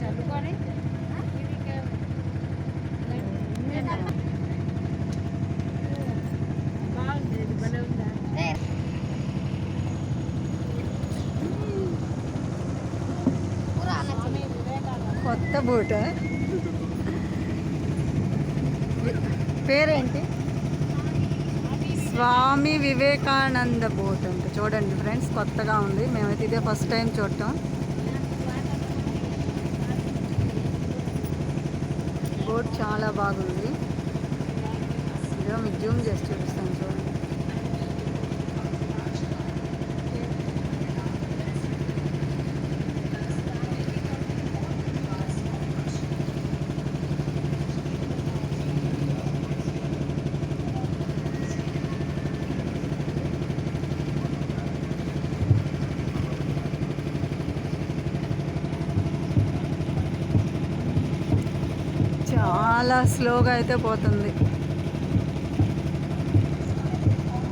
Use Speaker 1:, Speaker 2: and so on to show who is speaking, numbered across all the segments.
Speaker 1: చల్లుకొని
Speaker 2: కొత్త బోట్. పేరేంటి? స్వామి వివేకానంద బోట్ అంట. చూడండి ఫ్రెండ్స్ కొత్తగా ఉంది. మేమైతే ఇదే ఫస్ట్ టైం చూడటం. బోట్ చాలా బాగుంది. ఇదో మీకు జూమ్ చేసి చూపిస్తాను చూడండి చాలా స్లోగా అయితే పోతుంది.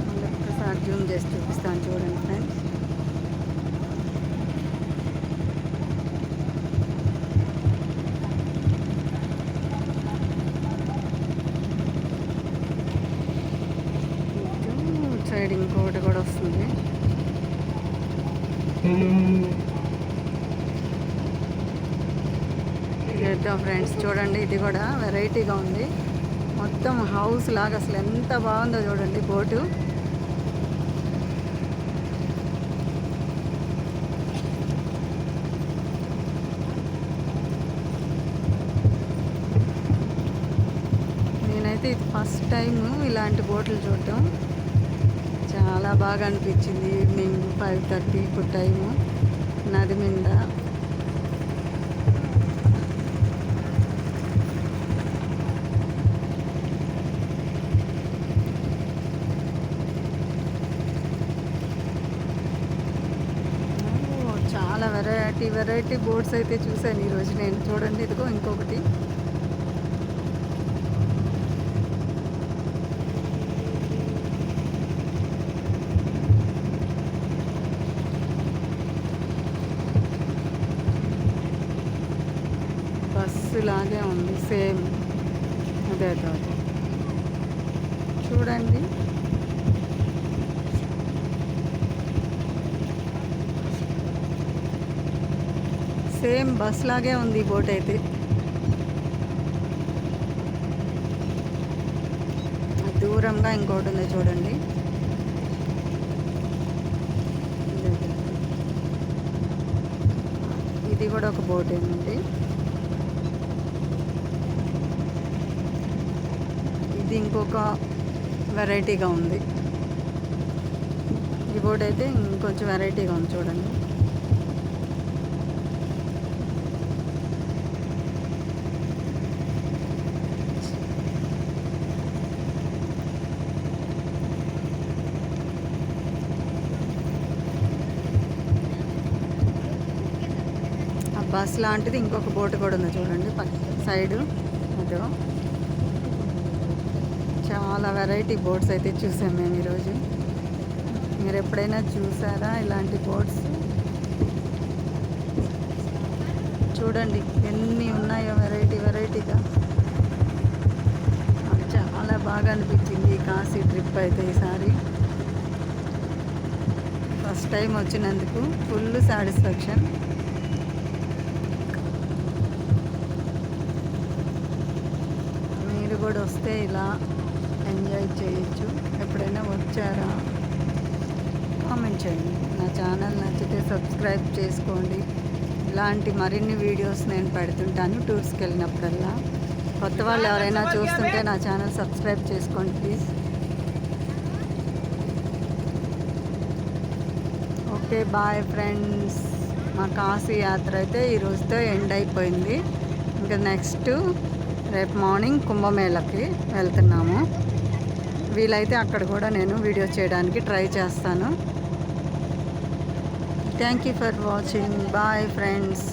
Speaker 2: మళ్ళీ ఒక్కసారి జూమ్ చేసి చూపిస్తాను చూడండి ఫ్రెండ్స్. సైడ్ ఇంకొకటి కూడా వస్తుంది. చేద్దాం ఫ్రెండ్స్. చూడండి ఇది కూడా వెరైటీగా ఉంది. మొత్తం హౌస్ లాగా అసలు ఎంత బాగుందో చూడండి బోటు. నేనైతే ఇది ఫస్ట్ టైం ఇలాంటి బోట్లు చూడటం. చాలా బాగా అనిపించింది ఈవినింగ్ ఫైవ్ థర్టీ ఇప్పుడు టైము. నది మీద. చాలా వెరైటీ వెరైటీ బోర్డ్స్ అయితే చూశాను ఈరోజు నేను. చూడండి ఇదిగో ఇంకొకటి. బస్సు లాగే ఉంది సేమ్. అదే అదే అదే. చూడండి. సేమ్ బస్ లాగే ఉంది ఈ బోట్ అయితే. దూరంగా ఇంకోటి ఉంది చూడండి. ఇది కూడా ఒక బోట్ ఏనండి ఇది ఇంకొక వెరైటీగా ఉంది. ఈ బోట్ అయితే ఇంకొంచెం వెరైటీగా ఉంది చూడండి. బస్ లాంటిది ఇంకొక బోట్ కూడా ఉంది చూడండి సైడు అదో. చాలా వెరైటీ బోట్స్ అయితే చూసాం మేము ఈరోజు. మీరు ఎప్పుడైనా చూసారా ఇలాంటి బోట్స్? చూడండి ఎన్ని ఉన్నాయో వెరైటీ వెరైటీగా. చాలా బాగా అనిపించింది కాశీ ట్రిప్ అయితే ఈసారి. ఫస్ట్ టైం వచ్చినందుకు ఫుల్ సాటిస్ఫాక్షన్ మీరు కూడా వస్తే ఇలా ఎంజాయ్ చేయొచ్చు. ఎప్పుడైనా వచ్చారా? కామెంట్ చేయండి. నా ఛానల్ నచ్చితే సబ్స్క్రైబ్ చేసుకోండి. ఇలాంటి మరిన్ని వీడియోస్ నేను పెడుతుంటాను టూర్స్కి వెళ్ళినప్పుడల్లా. కొత్త వాళ్ళు ఎవరైనా చూస్తుంటే నా ఛానల్ సబ్స్క్రైబ్ చేసుకోండి ప్లీజ్. Okay bye friends. మా కాశీ యాత్ర అయితే ఈ రోజుతో ఎండ్ అయిపోయింది. ఇంకా నెక్స్ట్ రేపు మార్నింగ్ కుంభమేళకి వెళ్తున్నాము. వీలైతే అక్కడ కూడా నేను వీడియో చేయడానికి ట్రై చేస్తాను. Thank you for watching bye friends